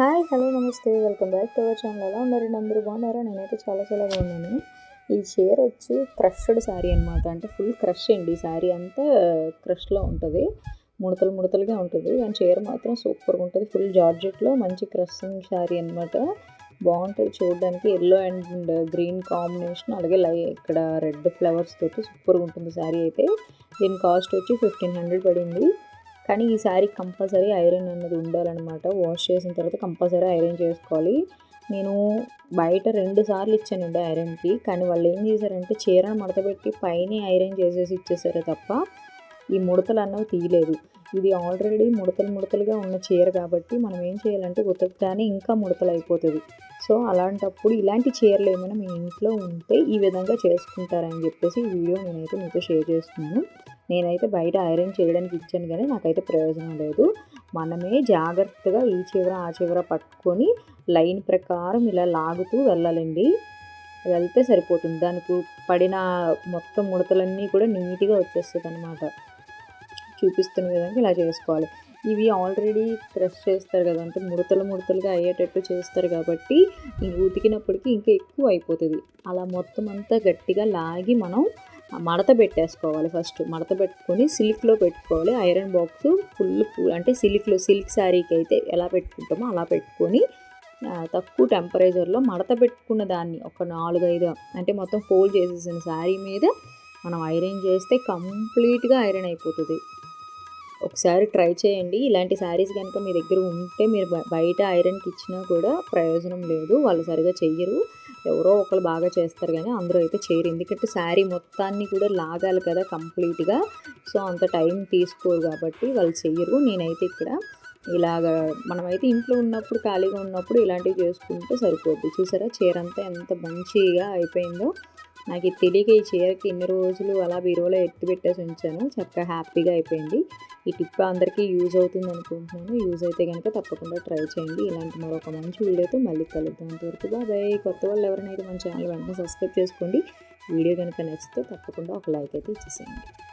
Hi hello నమస్తే. Welcome back to our channel ఎలా ఉన్నారండి అందరూ బాగున్నారా? నేనైతే చాలా చాలా బాగున్నాను. ఈ చీర వచ్చి క్రష్డ్ శారీ అనమాట అంటే ఫుల్ క్రష్ అండి. ఈ శారీ అంతా uh, క్రష్లో ఉంటుంది. ముడతలు ముడతలుగా ఉంటుంది. కానీ చీర మాత్రం సూపర్గా ఉంటుంది. ఫుల్ జార్జెట్లో మంచి క్రషింగ్ శారీ అనమాట బాగుంటుంది చూడడానికి. ఎల్లో అండ్ గ్రీన్ కాంబినేషన్ అలాగే లై ఇక్కడ రెడ్ ఫ్లవర్స్ తోటి సూపర్గా ఉంటుంది శారీ అయితే. దీని కాస్ట్ వచ్చి ఫిఫ్టీన్ హండ్రెడ్ పడింది. కానీ ఈ శారీ కంపల్సరీ ఐరన్ అన్నది ఉండాలన్నమాట. వాష్ చేసిన తర్వాత కంపల్సరీ ఐరన్ చేసుకోవాలి. నేను బయట రెండు సార్లు ఇచ్చానండి ఐరన్కి. కానీ వాళ్ళు ఏం చేశారంటే చీరను మడతపెట్టి పైన ఐరన్ చేసేసి ఇచ్చేసారు తప్ప ఈ ముడతలు అన్నవి తీయలేదు. ఇది ఆల్రెడీ ముడతలు ముడతలుగా ఉన్న చీర కాబట్టి మనం ఏం చేయాలంటే ఉతకగానే ఇంకా ముడతలు అయిపోతుంది. సో అలాంటప్పుడు ఇలాంటి చీరలు ఏమైనా మీ ఇంట్లో ఉంటే ఈ విధంగా చేసుకుంటారని చెప్పేసి ఈ వీడియో నేనైతే మీతో షేర్ చేస్తున్నాను. నేనైతే బయట ఐరన్ చేయడానికి ఇచ్చాను కానీ నాకైతే ప్రయోజనం లేదు. మనమే జాగ్రత్తగా ఈ చివర ఆ చివర పట్టుకొని లైన్ ప్రకారం ఇలా లాగుతూ వెళ్ళాలండి. వెళ్తే సరిపోతుంది. దానికి పడిన మొత్తం ముడతలన్నీ కూడా నీట్గా వచ్చేస్తుంది అనమాట చూపిస్తున్న విధంగా ఇలా చేసుకోవాలి. ఇవి ఆల్రెడీ ప్రెస్ చేస్తారు కదా అంటే ముడతలు ముడతలుగా అయ్యేటట్టు చేస్తారు కాబట్టి ఉతికినప్పటికీ ఇంకా ఎక్కువ అయిపోతుంది. అలా మొత్తం అంతా గట్టిగా లాగి మనం మడత పెట్టేసుకోవాలి ఫస్ట్ మడత పెట్టుకొని సిల్క్లో పెట్టుకోవాలి. ఐరన్ బాక్స్ ఫుల్ అంటే సిల్క్లో సిల్క్ శారీకి అయితే ఎలా పెట్టుకుంటామో అలా పెట్టుకొని తక్కువ టెంపరేచర్లో మడత పెట్టుకున్న దాన్ని ఒక నాలుగైదు అంటే మొత్తం ఫోల్డ్ చేసేసిన శారీ మీద మనం ఐరన్ చేస్తే కంప్లీట్గా ఐరన్ అయిపోతుంది. ఒకసారి ట్రై చేయండి. ఇలాంటి శారీస్ కనుక మీ దగ్గర ఉంటే మీరు బయట ఐరన్కి ఇచ్చినా కూడా ప్రయోజనం లేదు. వాళ్ళు సరిగా చెయ్యరు. ఎవరో ఒకరు బాగా చేస్తారు కానీ అందరూ అయితే చేయరు. ఎందుకంటే శారీ మొత్తాన్ని కూడా లాగాలి కదా కంప్లీట్గా. సో అంత టైం తీసుకోరు కాబట్టి వాళ్ళు చెయ్యరు. నేనైతే ఇక్కడ ఇలాగ మనమైతే ఇంట్లో ఉన్నప్పుడు ఖాళీగా ఉన్నప్పుడు ఇలాంటివి చేసుకుంటే సరిపోద్ది. చూసారా? చీర అంతా ఎంత మంచిగా అయిపోయిందో. నాకు ఇది తెలియక ఈ చీరకి ఎన్ని రోజులు అలా బీరువాలో ఎత్తి పెట్టేసి ఉంచాను. చక్కగా హ్యాపీగా అయిపోయింది. ఈ టిప్ అందరికీ యూజ్ అవుతుంది అనుకుంటున్నాను. యూజ్ అయితే కనుక తప్పకుండా ట్రై చేయండి. ఇలాంటి మరొక మంచి వీడియోతో మళ్ళీ కలుద్దాం అంతవరకు బాబాయ్ కొత్త వాళ్ళు ఎవరైనా మన ఛానల్ వెంటనే సబ్స్క్రైబ్ చేసుకోండి. వీడియో కనుక నచ్చితే తప్పకుండా ఒక లైక్ అయితే ఇచ్చేసేయండి.